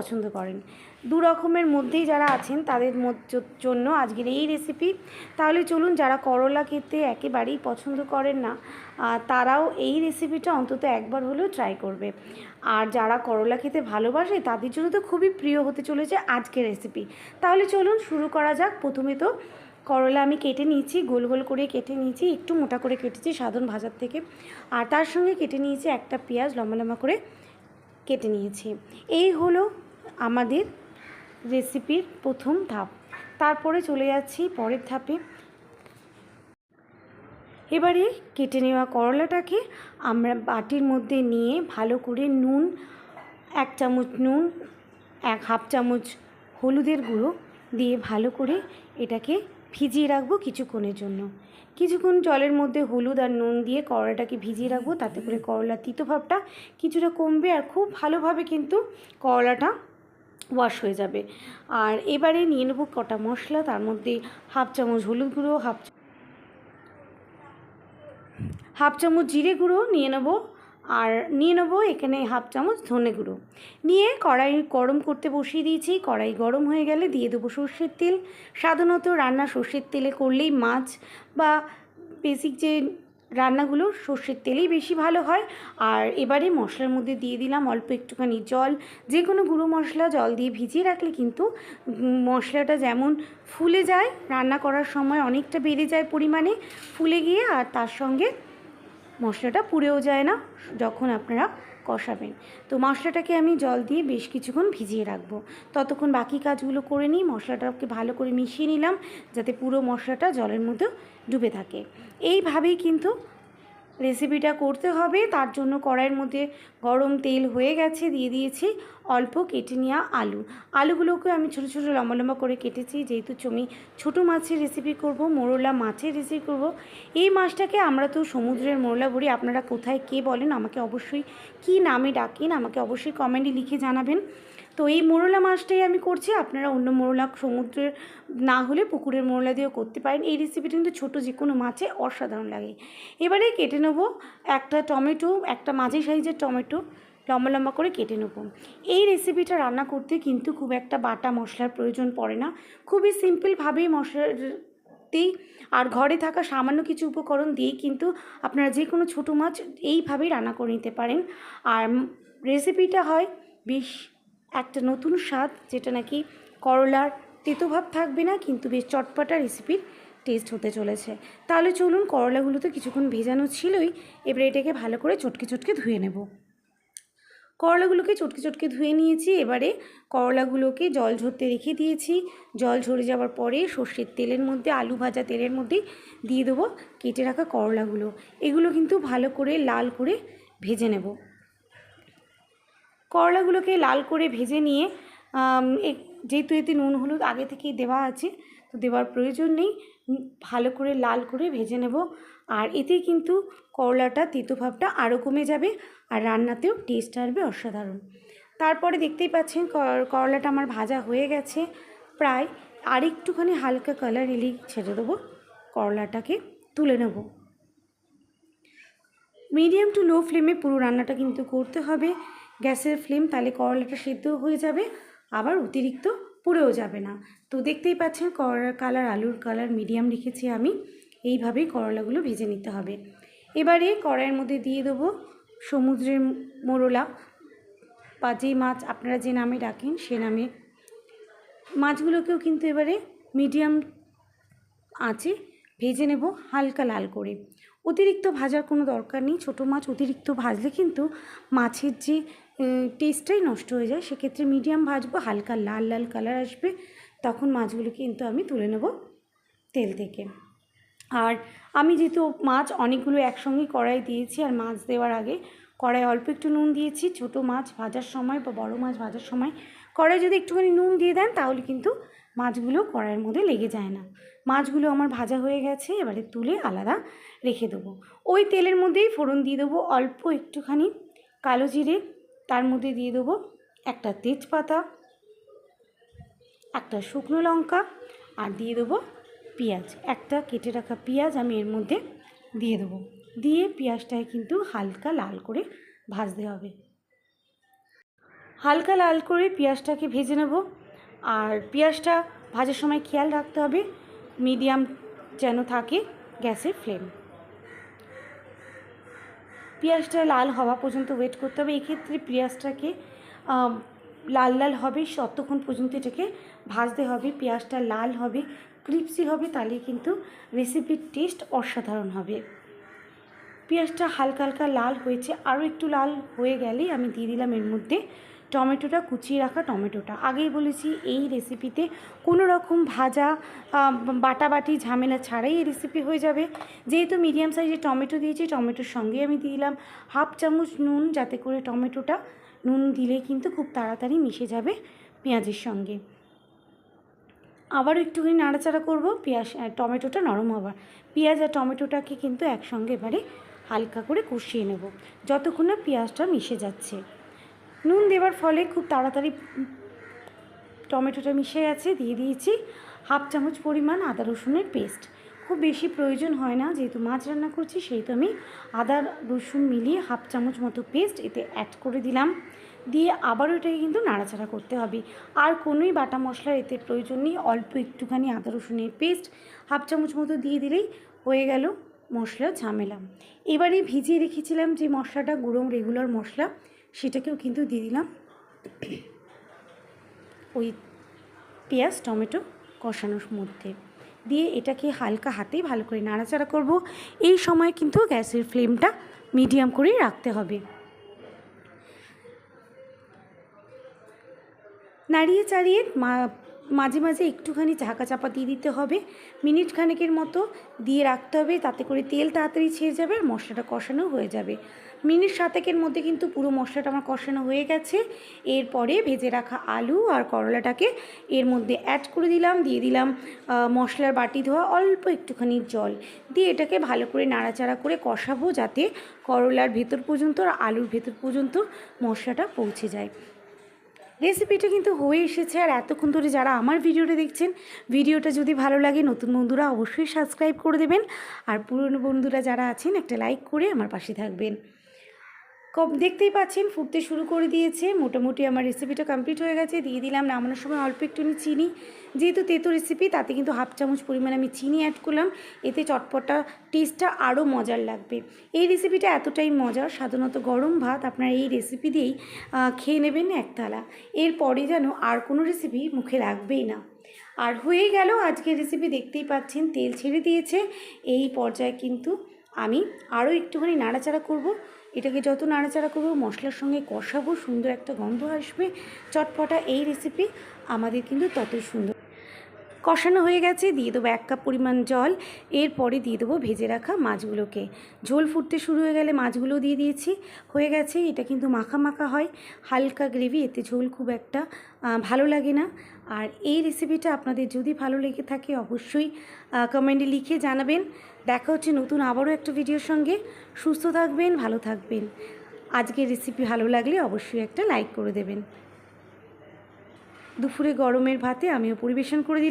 পছন্দ করেন। দু রকমের মধ্যেই যারা আছেন, তাদের জন্য আজকের এই রেসিপি তাহলে চলুন, যারা করলা খেতে একেবারেই পছন্দ করেন না তারাও এই রেসিপিটা অন্তত একবার হলেও ট্রাই করবে। আর যারা করলা খেতে ভালোবাসে, তাদের জন্য তো খুবই প্রিয় হতে চলেছে আজকের রেসিপি তাহলে চলুন, শুরু করা যাক। প্রথমে তো করলা আমি কেটে নিয়েছি, গোল গোল করে কেটে নিয়েছি, একটু মোটা করে কেটেছি সাধারণ ভাজার থেকে। আর তার সঙ্গে কেটে নিয়েছি একটা পেঁয়াজ, লম্বা লম্বা করে কেটে নিয়েছি। এই হলো আমাদের রেসিপির প্রথম ধাপ। তারপরে চলে যাচ্ছি পরের ধাপে। এবারে কেটে নেওয়া করলাটাকে আমরা বাটির মধ্যে নিয়ে ভালো করে নুন, এক চামচ নুন, এক হাফ চামচ হলুদের গুঁড়ো দিয়ে ভালো করে এটাকে ভিজিয়ে রাখব কিছুক্ষণের জন্য। কিছুক্ষণ জলের মধ্যে হলুদ আর নুন দিয়ে করলাটাকে ভিজিয়ে রাখব, তাতে করে করলার তিতভাবটা কিছুটা কমবে আর খুব ভালোভাবে কিন্তু করলাটা ওয়াশ হয়ে যাবে। আর এবারে নিয়ে নেব কটা মশলা, তার মধ্যে হাফ চামচ হলুদ গুঁড়ো, হাফ হাফ চামচ জিরে গুঁড়ো নিয়ে নেব, আর নিয়ে নেব এখানে হাফ চামচ ধনে গুঁড়ো। নিয়ে কড়াই গরম করতে বসিয়ে দিয়েছি, কড়াই গরম হয়ে গেলে দিয়ে দেবো সর্ষের তেল। সাধারণত রান্না সর্ষের তেলে করলেই মাছ বা বেসিক যে রান্নাগুলো সর্ষের তেলেই বেশি ভালো হয়। আর এবারে মশলার মধ্যে দিয়ে দিলাম অল্প একটুখানি জল। যে কোনো গুঁড়ো মশলা জল দিয়ে ভিজিয়ে রাখলে কিন্তু মশলাটা যেমন ফুলে যায়, রান্না করার সময় অনেকটা বেড়ে যায় পরিমাণে, ফুলে গিয়ে আর তার সঙ্গে মশলাটা পুড়েও যায় না। যখন আপনারা কষাবেন তো মশলাটাকে আমি জল দিয়ে বেশ কিছুক্ষণ ভিজিয়ে রাখব। ততক্ষণ বাকি কাজগুলো করে নিই, মশলাটাকে ভালো করে মিশিয়ে নিলাম, যাতে পুরো মশলাটা জলের মধ্যে ডুবে থাকে। এইভাবেই কিন্তু রেসিপিটা করতে হবে। তার জন্য কড়াইয়ের মধ্যে গরম তেল হয়ে গেছে, দিয়ে দিয়েছি অল্প কেটে নেওয়া আলু। আলুগুলোকে আমি ছোটো ছোটো লম্বা লম্বা করে কেটেছি। যেহেতু আমি ছোটো মাছের রেসিপি করব, মোরলা মাছের রেসিপি করব, এই মাছটাকে আমরা তো সমুদ্রের মোরলা বলি আপনারা কোথায় কে বলেন আমাকে অবশ্যই কি নামে ডাকেন, আমাকে অবশ্যই কমেন্টে লিখে জানাবেন। তো এই মোরলা মাছটাই আমি করছি। আপনারা অন্য মোরলা সমুদ্রের, না হলে পুকুরের মোরলা দিয়েও করতে পারেন। এই রেসিপিটা কিন্তু ছোটো যে কোনো মাছে অসাধারণ লাগে। এবারে কেটে নেব একটা টমেটো, একটা মাঝি সাইজের টমেটো, লম্বা লম্বা করে কেটে নেব। এই রেসিপিটা রান্না করতে কিন্তু খুব একটা বাটা মশলার প্রয়োজন পড়ে না। খুবই সিম্পলভাবেই মশলাতেই আর ঘরে থাকা সামান্য কিছু উপকরণ দিয়েই কিন্তু আপনারা যে কোনো ছোটো মাছ এইভাবেই রান্না করে নিতে পারেন। আর রেসিপিটা হয় বেশ একটা নতুন স্বাদ, যেটা নাকি করলার তেতোভাব থাকবে না, কিন্তু বেশ চটপাটা রেসিপির টেস্ট হতে চলেছে। তাহলে চলুন করলাগুলো তো কিছুক্ষণ ভেজানো ছিলই, এবারে এটাকে ভালো করে চটকে চটকে ধুয়ে নেব। করলাগুলোকে চটকে চটকে ধুয়ে নিয়েছি, এবারে করলাগুলোকে জল ঝরতে রেখে দিয়েছি। জল ঝরে যাওয়ার পরে সর্ষের তেলের মধ্যে, আলু ভাজা তেলের মধ্যে দিয়ে দেবো কেটে রাখা করলাগুলো। এগুলো কিন্তু ভালো করে লাল করে ভেজে নেব। করলাগুলোকে লাল করে ভেজে নিয়ে যেহেতু এতে নুন হলুদ আগে থেকেই দেওয়া আছে, তো দেওয়ার প্রয়োজন নেই। ভালো করে লাল করে ভেজে নেব। আর এতে কিন্তু করলাটা তেতোভাবটা আরও কমে যাবে আর রান্নাতেও টেস্ট আসবে অসাধারণ। তারপরে দেখতেই পাচ্ছেন কর- করলাটা আমার ভাজা হয়ে গেছে প্রায়। আর একটুখানি হালকা কালার এলেই ছেড়ে দেবো, করলাটাকে তুলে নেব। মিডিয়াম টু লো ফ্লেমে পুরো রান্নাটা কিন্তু করতে হবে। গ্যাসের ফ্লেম তাহলে করলাটা সেদ্ধ হয়ে যাবে, আবার অতিরিক্ত পুড়েও যাবে না। তো দেখতেই পাচ্ছেন করলার কালার আলুর কালার মিডিয়াম রেখেছি আমি, এইভাবেই করলাগুলো ভেজে নিতে হবে। এবারে কড়াইয়ের মধ্যে দিয়ে দেবো সমুদ্রের মোরলা। বা যেই মাছ আপনারা যে নামে ডাকেন সে নামে। মাছগুলোকেও কিন্তু এবারে মিডিয়াম আঁচে ভেজে নেব হালকা লাল করে। অতিরিক্ত ভাজার কোনো দরকার নেই, ছোটো মাছ অতিরিক্ত ভাজলে কিন্তু মাছের যে টেস্টটাই নষ্ট হয়ে যায়। সেক্ষেত্রে মিডিয়াম ভাজবো, হালকা লাল লাল কালার আসবে। তখন মাছগুলো কিন্তু আমি তুলে নেব তেল থেকে। আর আমি যেহেতু মাছ অনেকগুলো একসঙ্গেই কড়াই দিয়েছি, আর মাছ দেওয়ার আগে কড়াই অল্প একটু নুন দিয়েছি। ছোটো মাছ ভাজার সময় বা বড় মাছ ভাজার সময় কড়াই যদি একটুখানি নুন দিয়ে দেন, তাহলে কিন্তু মাছগুলো কড়াইয়ের মধ্যে লেগে যায় না। মাছগুলো আমার ভাজা হয়ে গেছে, এবারে তুলে আলাদা রেখে দেবো। ওই তেলের মধ্যেই ফোড়ন দিয়ে দেবো অল্প একটুখানি কালো জিরে তার মধ্যে দিয়ে দেবো একটা তেজপাতা, একটা শুকনো লঙ্কা আর দিয়ে দেবো পেঁয়াজ। একটা কেটে রাখা পেঁয়াজ আমি এর মধ্যে দিয়ে দেবো। দিয়ে পেঁয়াজটায় কিন্তু হালকা লাল করে ভাজতে হবে। হালকা লাল করে পেঁয়াজটাকে ভেজে নেব। আর পেঁয়াজটা ভাজার সময় খেয়াল রাখতে হবে, মিডিয়াম যেন থাকে গ্যাসের ফ্লেম। পেঁয়াজটা লাল হওয়া পর্যন্ত ওয়েট করতে হবে। এক্ষেত্রে পেঁয়াজটাকে লাল লাল হবে, ততক্ষণ পর্যন্ত এটাকে ভাজতে হবে। পেঁয়াজটা লাল হবে ক্রিপসি হবে, তাহলে কিন্তু রেসিপির টেস্ট অসাধারণ হবে। পেঁয়াজটা হালকা হালকা লাল হয়েছে। আরও একটু লাল হয়ে গেলেই আমি দিয়ে দিলাম এর মধ্যে টমেটোটা কুচিয়ে রাখা টমেটোটা। আগেই বলেছি, এই রেসিপিতে কোনো রকম ভাজা বাটাবাটি, ঝামেলা ছাড়াই এই রেসিপি হয়ে যাবে। যেহেতু মিডিয়াম সাইজের টমেটো দিয়েছি, টমেটোর সঙ্গে আমি দিলাম হাফ চামচ নুন, যাতে করে টমেটোটা নুন দিলে কিন্তু খুব তাড়াতাড়ি মিশে যাবে পেঁয়াজের সঙ্গে। আবারও একটুখানি নাড়াচাড়া করব, পেঁয়াজ টমেটোটা নরম হবার। পেঁয়াজ আর টমেটোটাকে কিন্তু একসঙ্গে এবারে হালকা করে কষিয়ে নেব, যতক্ষণ না পেঁয়াজটা মিশে যাচ্ছে। নুন দেওয়ার ফলে খুব তাড়াতাড়ি টমেটোটা মিশে গেছে, দিয়ে দিয়েছি হাফ চামচ পরিমাণ আদা রসুনের পেস্ট। খুব বেশি প্রয়োজন হয় না, যেহেতু মাছ রান্না করছি, সেহেতু আমি আদা রসুন মিলিয়ে হাফ চামচ মতো পেস্ট এতে অ্যাড করে দিলাম। দিয়ে আবারও এটাকে কিন্তু নাড়াচাড়া করতে হবে। আর কোনোই বাটা মশলার এতে প্রয়োজন নেই, অল্প একটুখানি আদা রসুনের পেস্ট হাফ চামচ মতো দিয়ে দিলেই হয়ে গেল মশলা ঝামেলা। এবারে ভিজিয়ে রেখেছিলাম যে মশলাটা গুঁড়ো রেগুলার মশলা সেটাকেও কিন্তু দিয়ে দিলাম। ওই পেঁয়াজ, টমেটো কষানোর মধ্যে। দিয়ে এটাকে হালকা হাতে ভালো করে নাড়াচাড়া করব। এই সময় কিন্তু গ্যাসের ফ্লেমটা মিডিয়াম করে রাখতে হবে। নাড়িয়ে চাড়িয়ে মা- মাঝে মাঝে একটুখানি ঢাকা চাপা দিয়ে দিতে হবে। মিনিট খানেকের মতো দিয়ে রাখতে হবে তাতে করে তেল তাড়াতাড়ি ছেড়ে যাবে আর মশলাটা কষানো হয়ে যাবে। মিনিট সাতেকের মধ্যে কিন্তু পুরো মশলাটা আমার কষানো হয়ে গেছে। এরপরে ভেজে রাখা আলু আর করলাটাকে এর মধ্যে অ্যাড করে দিলাম, দিয়ে দিলাম মশলার বাটি ধোয়া, অল্প একটুখানি জল। দিয়ে এটাকে ভালো করে নাড়াচাড়া করে কষাবো যাতে করলার ভেতর পর্যন্ত আর আলুর ভেতর পর্যন্ত মশলাটা পৌঁছে যায়। রেসিপিটা কিন্তু হয়ে এসেছে। আর এতক্ষণ ধরে যারা আমার ভিডিওটা দেখছেন, ভিডিওটা যদি ভালো লাগে, নতুন বন্ধুরা অবশ্যই সাবস্ক্রাইব করে দেবেন। আর পুরনো বন্ধুরা যারা আছেন, একটা লাইক করে আমার পাশে থাকবেন। কম, দেখতেই পাচ্ছেন ফুটতে শুরু করে দিয়েছে। মোটামুটি আমার রেসিপিটা কমপ্লিট হয়ে গেছে। দিয়ে দিলাম নামানোর সময় অল্প একটুখানি চিনি। যেহেতু তেতো রেসিপি তাতে কিন্তু হাফ চামচ পরিমাণ আমি চিনি অ্যাড করলাম। এতে চটপটা টেস্টটা আরও মজার লাগবে। এই রেসিপিটা এতটাই মজার, সাধারণত গরম ভাত আপনার এই রেসিপি দিয়েই খেয়ে নেবেন এক থালা। এরপরে যেন আর কোনো রেসিপি মুখে লাগবেই না। আর হয়ে গেল আজকের রেসিপি দেখতেই পাচ্ছেন তেল ছেড়ে দিয়েছে। এই পর্যায়ে কিন্তু আমি আরও একটুখানি নাড়াচাড়া করব। এটাকে যত নাড়াচাড়া করব, মশলার সঙ্গে কষাবো, সুন্দর একটা গন্ধ আসবে। চটপটা এই রেসিপি আমাদের কিন্তু ততই সুন্দর। কষানো হয়ে গেছে, দিয়ে দেবো এক কাপ পরিমাণ জল। এরপরে দিয়ে দেবো ভেজে রাখা মাছগুলোকে। ঝোল ফুটতে শুরু হয়ে গেলে মাছগুলো দিয়ে দিয়েছি। হয়ে গেছে, এটা কিন্তু মাখা মাখা হয়। হালকা গ্রেভি, এতে ঝোল খুব একটা ভালো লাগে না। আর এই রেসিপিটা আপনাদের যদি ভালো লেগে থাকে, অবশ্যই কমেন্টে লিখে জানাবেন। দেখা হচ্ছে নতুন আবারও একটা ভিডিওর সঙ্গে। সুস্থ থাকবেন, ভালো থাকবেন। আজকের রেসিপি ভালো লাগলে অবশ্যই একটা লাইক করে দেবেন। দুপুরে গরমের ভাতে আমিও পরিবেশন করে দিলাম।